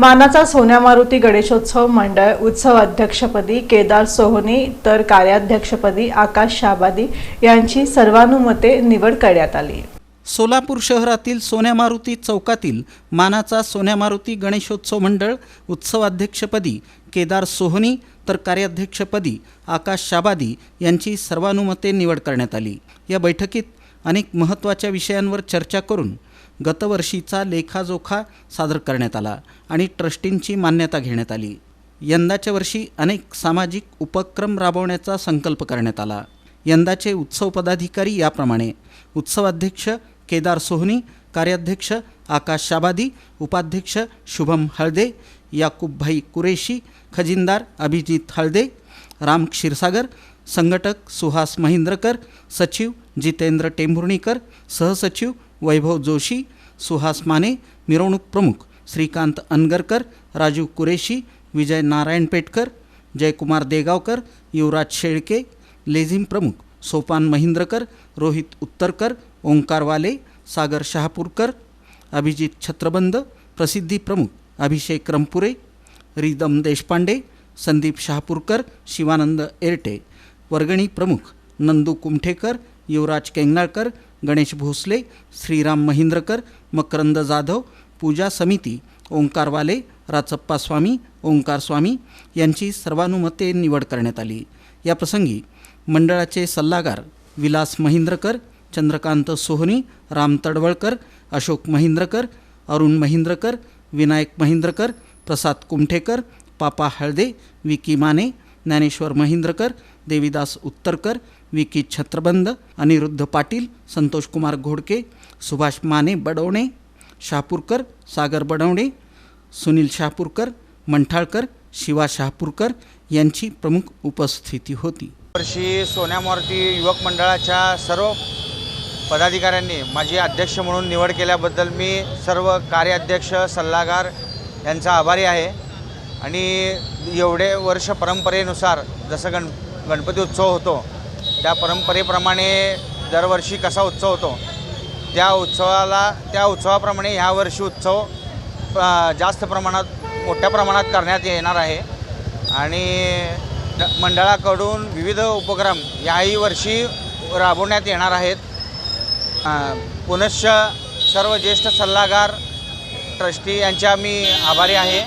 मानाचा सोन्या मारुती गणेशोत्सव मंडळ उत्सव अध्यक्षपदी केदार सोहनी तर कार्याध्यक्षपदी आकाश शाबादी यांची सर्वानुमते निवड करण्यात आली. सोलापूर शहरातील सोन्या मारुती चौकातील मानाचा सोन्या मारुती गणेशोत्सव मंडळ उत्सवाध्यक्षपदी केदार सोहनी तर कार्याध्यक्षपदी आकाश शाबादी यांची सर्वानुमते निवड करण्यात आली. या बैठकीत अनेक महत्त्वाच्या विषयांवर चर्चा करून गतवर्षीचा लेखाजोखा सादर करण्यात आला आणि ट्रस्टींची मान्यता घेण्यात आली. यंदाच्या वर्षी अनेक सामाजिक उपक्रम राबवण्याचा संकल्प करण्यात आला. यंदाचे उत्सव पदाधिकारी याप्रमाणे उत्सवाध्यक्ष केदार सोहनी कार्याध्यक्ष आकाश शाबादी उपाध्यक्ष शुभम हळदे याकूबभाई कुरेशी खजिनदार अभिजित हळदे राम क्षीरसागर संघटक सुहास महिंद्रकर सचिव जितेंद्र टेंभुर्णीकर सहसचिव वैभव जोशी सुहास माने मिरवणूक प्रमुख श्रीकांत अनगरकर राजू कुरेशी विजय नारायण पेटकर जयकुमार देगावकर युवराज शेळके लेझिम प्रमुख सोपान महिंद्रकर रोहित उत्तरकर ओंकारवाले सागर शहापूरकर अभिजित छत्रबंद प्रसिद्धी प्रमुख अभिषेक रमपुरे रिदम देशपांडे संदीप शहापूरकर शिवानंद एरटे वर्गणी प्रमुख नंदू कुमठेकर युवराज केंगणाळकर गणेश भोसले श्रीराम महिंद्रकर मकरंद जाधव पूजा समिती ओंकारवाले राजप्पा राचप्पा स्वामी ओंकार स्वामी यांची सर्वानुमते निवड करण्यात आली. याप्रसंगी मंडळाचे सल्लागार विलास महिंद्रकर चंद्रकांत सोहनी राम तडवळकर अशोक महिंद्रकर अरुण महिंद्रकर विनायक महिंद्रकर प्रसाद कुमठेकर पापा हळदे विकी माने ज्ञानेश्वर महिंद्रकर देवीदास उत्तरकर विकी छत्रबंद अनिरुद्ध पाटील संतोषकुमार घोडके सुभाष माने बडवणे शहापूरकर सागर बडवणे सुनील शहापूरकर मंठाळकर शिवा शहापूरकर यांची प्रमुख उपस्थिती होती. वर्षी सोन्या मारुती युवक मंडळाच्या सर्व पदाधिकाऱ्यांनी माझी अध्यक्ष म्हणून निवड केल्याबद्दल मी सर्व कार्याध्यक्ष सल्लागार यांचा आभारी आहे. आणि एवढे वर्ष परंपरेनुसार जसं गण गणपती उत्सव होतो. त्या परंपरेप्रमाणे दरवर्षी कसा उत्सव होतो? त्या उत्सवाला त्या उत्सवाप्रमाणे ह्या वर्षी उत्सव जास्त प्रमाणात मोठ्या प्रमाणात करण्यात येणार आहे. आणि मंडळाकडून विविध उपक्रम याही वर्षी राबवण्यात येणार आहेत. पुनश्च सर्व ज्येष्ठ सल्लागार ट्रस्टी यांच्या मी आभारी आहे.